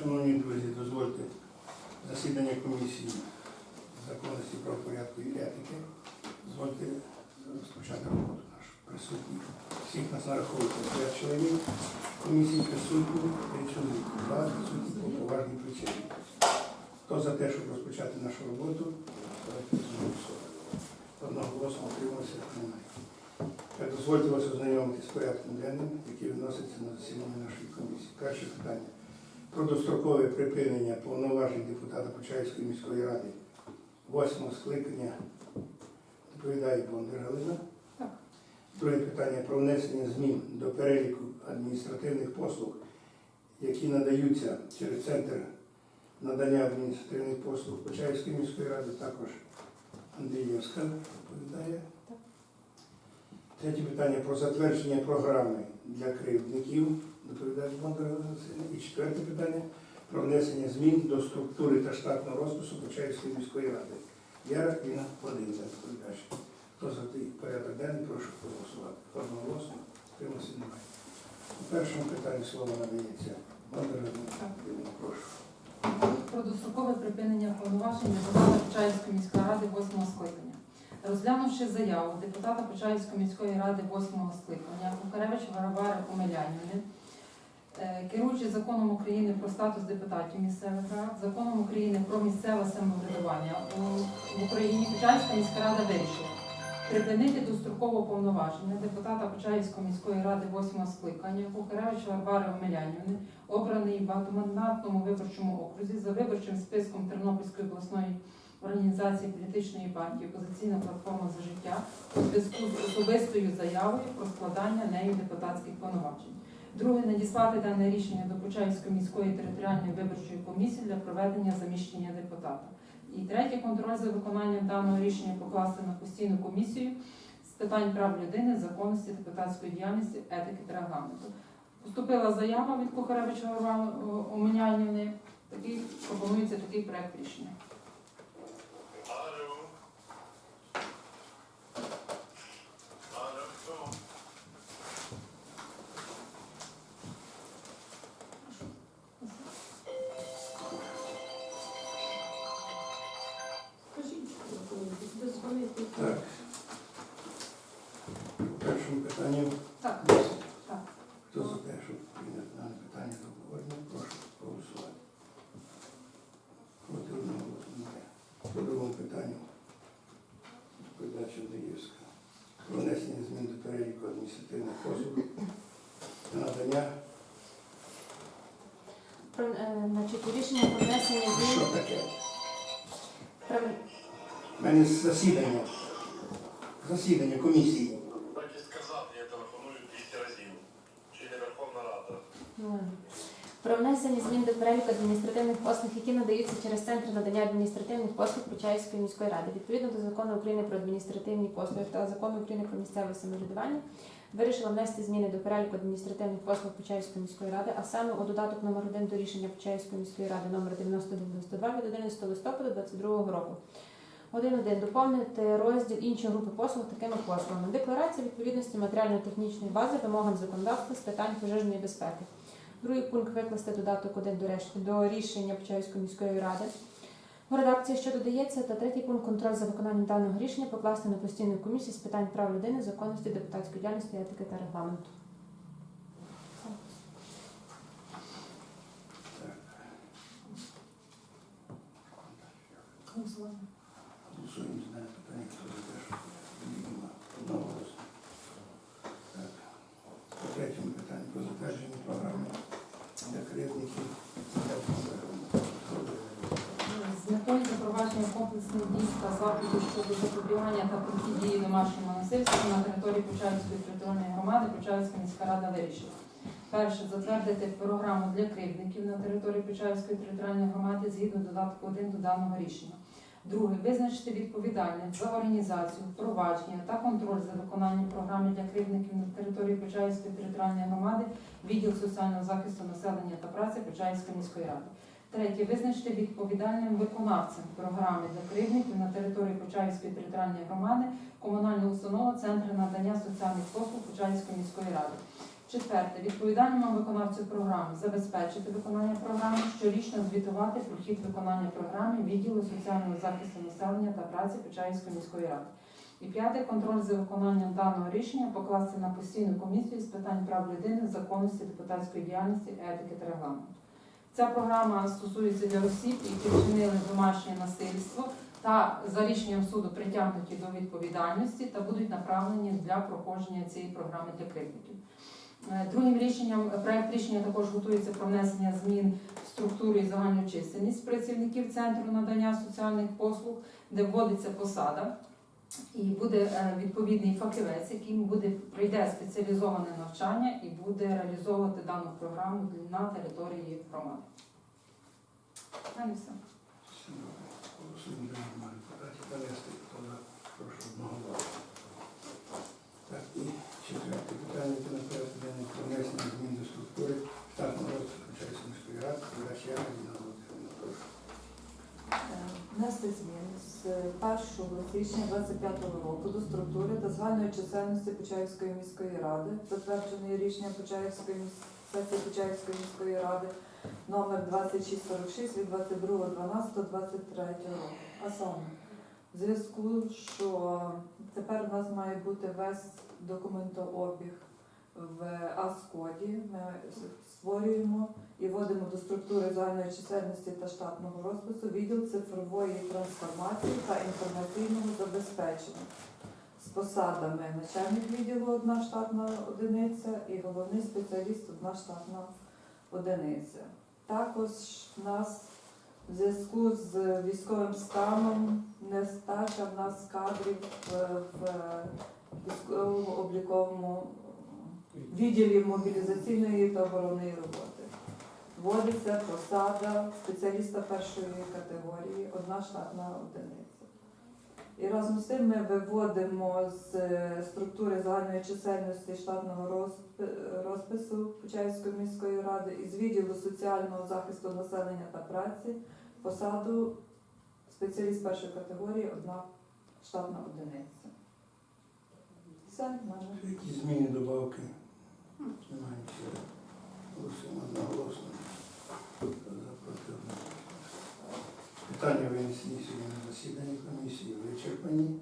Шановні друзі, дозвольте засідання комісії законності правопорядку і етики. Дозвольте розпочати роботу нашу присутніх. Всіх нас нараховується 5 членів. Комісії присутні 3 чоловіки. Два відсутні по поважній причині. Хто за те, щоб розпочати нашу роботу. Одного голосу утримався, немає. Дозвольте вас ознайомитися з порядком денним, який відноситься на засідання нашої комісії. Перше питання про дострокове припинення повноважень депутата Почаївської міської ради. Восьмого скликання. Доповідає Бондар Галина. Друге питання про внесення змін до переліку адміністративних послуг, які надаються через центр надання адміністративних послуг Почаївської міської ради, також Андрієвська доповідає. Третє питання про затвердження програми для кривдників, доповідає І четверте питання про внесення змін до структури та штатного розпису Почаївської міської ради. Яра Інна Владимирівна, доповідач. Хто за той порядок денний, прошу проголосувати. Одноголосно, тримався немає. У першому питанні слово надається. Бондар прошу. Про дострокове припинення повноважень депутата Почаївської міської ради 8 скликання. Розглянувши заяву депутата Почаївської міської ради 8 скликання Кукаревич Варвари Омелянівни, керуючи законом України про статус депутатів місцевих рад, законом України про місцеве самоврядування в Україні Почаївська міська рада вирішила припинити достроково повноваження депутата Почаївської міської ради 8 скликання Кукаревич Варвари Омелянівни обраний в багатомандатному виборчому окрузі за виборчим списком Тернопільської обласної організації політичної партії Опозиційна платформа за життя у зв'язку з особистою заявою про складання нею депутатських повноважень. Друге, надіслати дане рішення до Почаївської міської територіальної виборчої комісії для проведення заміщення депутата. І третє, контроль за виконанням даного рішення покласти на постійну комісію з питань прав людини, законності депутатської діяльності, етики та регламенту. Поступила заява від Кухаревича Оминянівни. Такий пропонується такий проект рішення. У першому питанні Так, так. Хто за те, щоб прийняти дане питання до обговорення, прошу проголосувати. Проти одного немає. По другому питанню доповідач Андріївська. Про внесення змін до переліку адміністративних послуг та надання. Про, е, значить, рішення про внесення Що змін таке? про У мене засідання. Засідання комісії. Про внесення змін до переліку адміністративних послуг, які надаються через центр надання адміністративних послуг Почаївської міської ради. Відповідно до закону України про адміністративні послуги та закону України про місцеве самоврядування. Вирішила внести зміни до переліку адміністративних послуг Почаївської міської ради, а саме у додаток номер 1 до рішення Почаївської міської ради номер 9092 від 11 листопада 2022 року. 1.1. Доповнити розділ інші групи послуг такими послугами. Декларація відповідності матеріально-технічної бази вимогам законодавства з питань пожежної безпеки. Другий пункт викласти додаток 1 до, до рішення Почаївської міської ради. В редакції, що додається, та третій пункт контроль за виконанням даного рішення покласти на постійну комісію з питань прав людини, законності, депутатської діяльності, етики та регламенту. Голосуємо за дане питання. Хто за те, щоб відповідно одного голосу. Так. По третьому питанню про затвердження програми для кредитників. З метою запровадження комплексних дій та заходів щодо запобігання та протидії домашньому насильству на території Почаївської територіальної громади Почаївська міська рада вирішила. Перше, затвердити програму для кривдників на території Почаївської територіальної громади згідно додатку 1 до даного рішення. Друге, визначити відповідальність за організацію, впровадження та контроль за виконанням програми для кривдників на території Почаївської територіальної громади, відділ соціального захисту населення та праці Почаївської міської ради. Третє. Визначити відповідальним виконавцем програми для кривдників на території Почаївської територіальної громади комунальну установу Центр надання соціальних послуг Почаївської міської ради. Четверте. Відповідальному виконавцю програми забезпечити виконання програми, щорічно звітувати про хід виконання програми відділу соціального захисту населення та праці Почаївської міської ради. І п'яте. Контроль за виконанням даного рішення покласти на постійну комісію з питань прав людини, законності, депутатської діяльності, етики та регламенту. Ця програма стосується для осіб, які вчинили домашнє насильство та за рішенням суду притягнуті до відповідальності та будуть направлені для проходження цієї програми для кривдників. Е, Другим рішенням проект рішення також готується про внесення змін в структуру і загальну чисельність працівників центру надання соціальних послуг, де вводиться посада. І буде е, відповідний фахівець, який буде пройде спеціалізоване навчання і буде реалізовувати дану програму на території громади. А не все. Так, і четверте питання це на порядку денний про внесення змін до структури штатного розвитку Чайської міської ради. Передача я Володимирівна, прошу. Внести зміни з 1 січня 25 року до структури та загальної чисельності Почаївської міської ради, затвердженої рішенням Почаївської сесії Почаївської міської ради номер 2646 від 22.12.23 року. А саме, в зв'язку, що тепер у нас має бути весь документообіг в АСКОДі. Ми створюємо і вводимо до структури загальної чисельності та штатного розпису відділ цифрової трансформації та інформаційного забезпечення з посадами начальник відділу одна штатна одиниця і головний спеціаліст одна штатна одиниця. Також в нас в зв'язку з військовим станом нестача в нас кадрів в, в військово-обліковому відділі мобілізаційної та оборонної роботи. Вводиться посада спеціаліста першої категорії, одна штатна одиниця. І разом з тим ми виводимо з е, структури загальної чисельності штатного розпису Почаївської міської ради із відділу соціального захисту населення та праці посаду спеціаліст першої категорії, одна штатна одиниця. Все. Які зміни, добавки? Немає нічого. Голосуємо одноголосно. Хто за проти одноголосно. Питання винесені на засіданні комісії вичерпані.